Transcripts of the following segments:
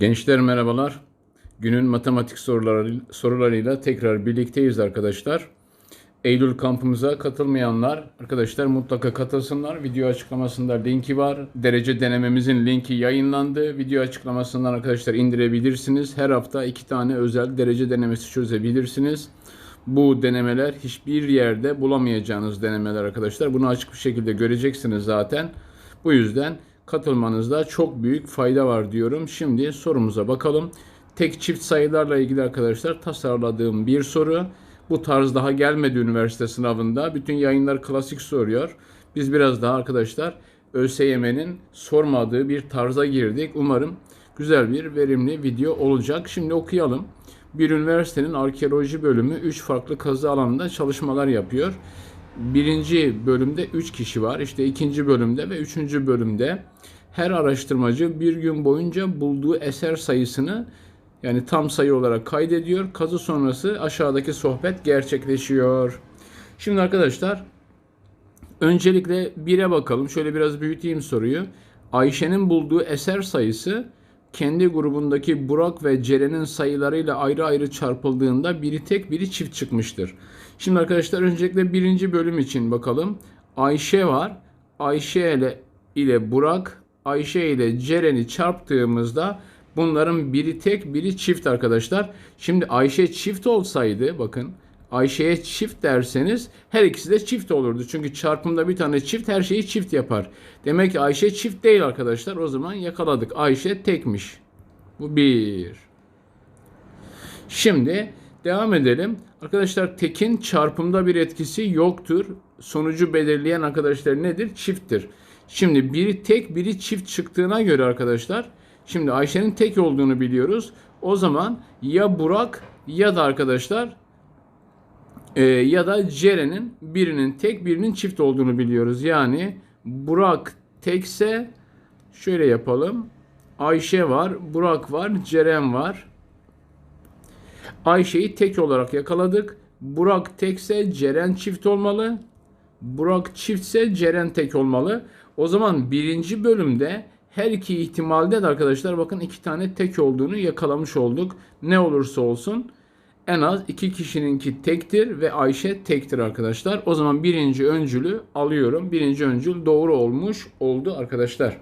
Gençler merhabalar. Günün matematik soruları, sorularıyla tekrar birlikteyiz arkadaşlar. Eylül kampımıza katılmayanlar arkadaşlar mutlaka katılsınlar. Video açıklamasında linki var. Derece denememizin linki yayınlandı. Video açıklamasından arkadaşlar indirebilirsiniz. Her hafta iki tane özel derece denemesi çözebilirsiniz. Bu denemeler hiçbir yerde bulamayacağınız denemeler arkadaşlar. Bunu açık bir şekilde göreceksiniz zaten. Bu yüzden katılmanızda çok büyük fayda var diyorum. Şimdi sorumuza bakalım. Tek çift sayılarla ilgili arkadaşlar tasarladığım bir soru. Bu tarz daha gelmedi üniversite sınavında. Bütün yayınlar klasik soruyor. Biz biraz daha arkadaşlar ÖSYM'nin sormadığı bir tarza girdik. Umarım güzel bir verimli video olacak. Şimdi okuyalım. Bir üniversitenin arkeoloji bölümü 3 farklı kazı alanında çalışmalar yapıyor. Birinci bölümde 3 kişi var. İşte ikinci bölümde ve üçüncü bölümde her araştırmacı bir gün boyunca bulduğu eser sayısını yani tam sayı olarak kaydediyor. Kazı sonrası aşağıdaki sohbet gerçekleşiyor. Şimdi arkadaşlar öncelikle 1'e bakalım. Şöyle biraz büyüteyim soruyu. Ayşe'nin bulduğu eser sayısı kendi grubundaki Burak ve Ceren'in sayılarıyla ayrı ayrı çarpıldığında biri tek biri çift çıkmıştır. Şimdi arkadaşlar öncelikle birinci bölüm için bakalım. Ayşe var. Ayşe ile, ile Burak, Ayşe ile Ceren'i çarptığımızda bunların biri tek biri çift arkadaşlar. Şimdi Ayşe çift olsaydı bakın Ayşe'ye çift derseniz her ikisi de çift olurdu. Çünkü çarpımda bir tane çift her şeyi çift yapar. Demek ki Ayşe çift değil arkadaşlar. O zaman yakaladık. Ayşe tekmiş. Bu bir. Şimdi devam edelim. Arkadaşlar tekin çarpımda bir etkisi yoktur. Sonucu belirleyen arkadaşlar nedir? Çifttir. Şimdi biri tek biri çift çıktığına göre arkadaşlar şimdi Ayşe'nin tek olduğunu biliyoruz. O zaman ya Burak ya da arkadaşlar e, ya da Ceren'in birinin tek birinin çift olduğunu biliyoruz. Yani Burak tekse şöyle yapalım. Ayşe var, Burak var, Ceren var. Ayşe'yi tek olarak yakaladık. Burak tekse Ceren çift olmalı. Burak çiftse Ceren tek olmalı. O zaman birinci bölümde her iki ihtimalde de arkadaşlar bakın iki tane tek olduğunu yakalamış olduk. Ne olursa olsun en az iki kişininki tektir ve Ayşe tektir arkadaşlar. O zaman birinci öncülü alıyorum. Birinci öncül doğru olmuş oldu arkadaşlar.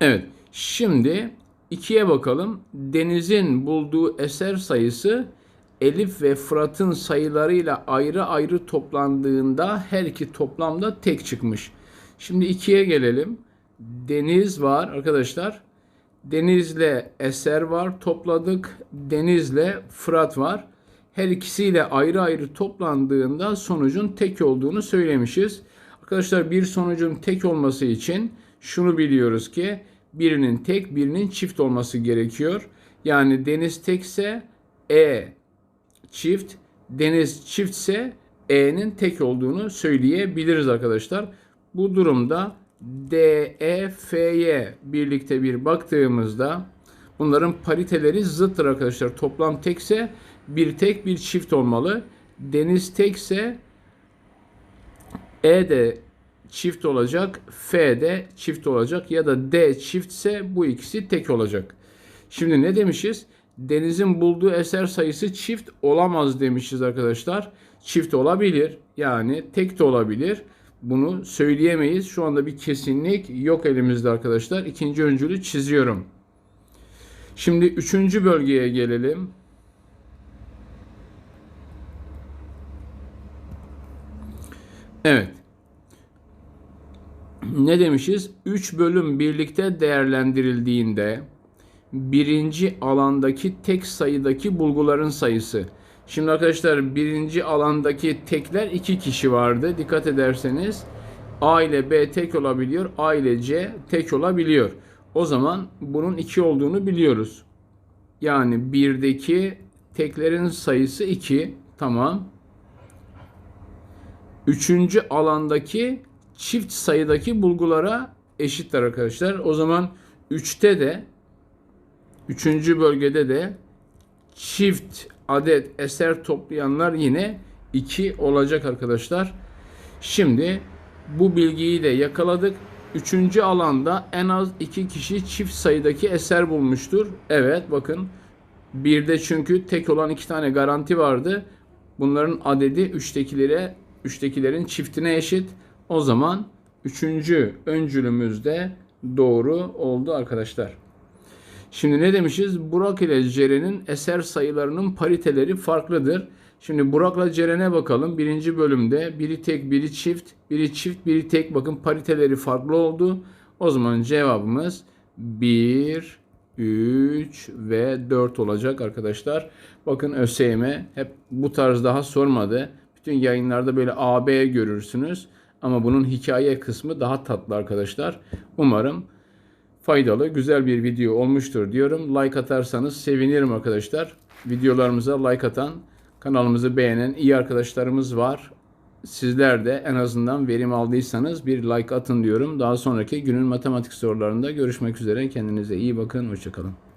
Evet. Şimdi ikiye bakalım. Deniz'in bulduğu eser sayısı Elif ve Fırat'ın sayılarıyla ayrı ayrı toplandığında her iki toplamda tek çıkmış. Şimdi ikiye gelelim. Deniz var arkadaşlar. Deniz'le Eser var topladık. Deniz'le Fırat var. Her ikisiyle ayrı ayrı toplandığında sonucun tek olduğunu söylemişiz. Arkadaşlar bir sonucun tek olması için şunu biliyoruz ki birinin tek birinin çift olması gerekiyor. Yani Deniz tekse E çift, Deniz çiftse E'nin tek olduğunu söyleyebiliriz arkadaşlar. Bu durumda D, E, F'ye birlikte bir baktığımızda bunların pariteleri zıttır arkadaşlar. Toplam tekse bir tek bir çift olmalı. Deniz tekse E de çift olacak, F de çift olacak ya da D çiftse bu ikisi tek olacak. Şimdi ne demişiz? Deniz'in bulduğu eser sayısı çift olamaz demişiz arkadaşlar. Çift olabilir yani tek de olabilir. Bunu söyleyemeyiz. Şu anda bir kesinlik yok elimizde arkadaşlar. İkinci öncülü çiziyorum. Şimdi üçüncü bölgeye gelelim. Evet. Ne demişiz? 3 bölüm birlikte değerlendirildiğinde birinci alandaki tek sayıdaki bulguların sayısı. Şimdi arkadaşlar birinci alandaki tekler iki kişi vardı. Dikkat ederseniz A ile B tek olabiliyor. A ile C tek olabiliyor. O zaman bunun iki olduğunu biliyoruz. Yani birdeki teklerin sayısı 2. Tamam. Üçüncü alandaki çift sayıdaki bulgulara eşitler arkadaşlar. O zaman 3'te de Üçüncü bölgede de çift adet eser toplayanlar yine 2 olacak arkadaşlar. Şimdi bu bilgiyi de yakaladık. Üçüncü alanda en az iki kişi çift sayıdaki eser bulmuştur. Evet bakın. Birde çünkü tek olan iki tane garanti vardı. Bunların adedi üçtekilere, üçtekilerin çiftine eşit. O zaman üçüncü öncülümüz de doğru oldu arkadaşlar. Şimdi ne demişiz? Burak ile Ceren'in eser sayılarının pariteleri farklıdır. Şimdi Burak'la Ceren'e bakalım. Birinci bölümde biri tek, biri çift, biri çift, biri tek. Bakın pariteleri farklı oldu. O zaman cevabımız 1, 3 ve 4 olacak arkadaşlar. Bakın ÖSYM hep bu tarz daha sormadı. Bütün yayınlarda böyle AB görürsünüz. Ama bunun hikaye kısmı daha tatlı arkadaşlar. Umarım faydalı, güzel bir video olmuştur diyorum. Like atarsanız sevinirim arkadaşlar. Videolarımıza like atan, kanalımızı beğenen iyi arkadaşlarımız var. Sizler de en azından verim aldıysanız bir like atın diyorum. Daha sonraki günün matematik sorularında görüşmek üzere. Kendinize iyi bakın. Hoşçakalın.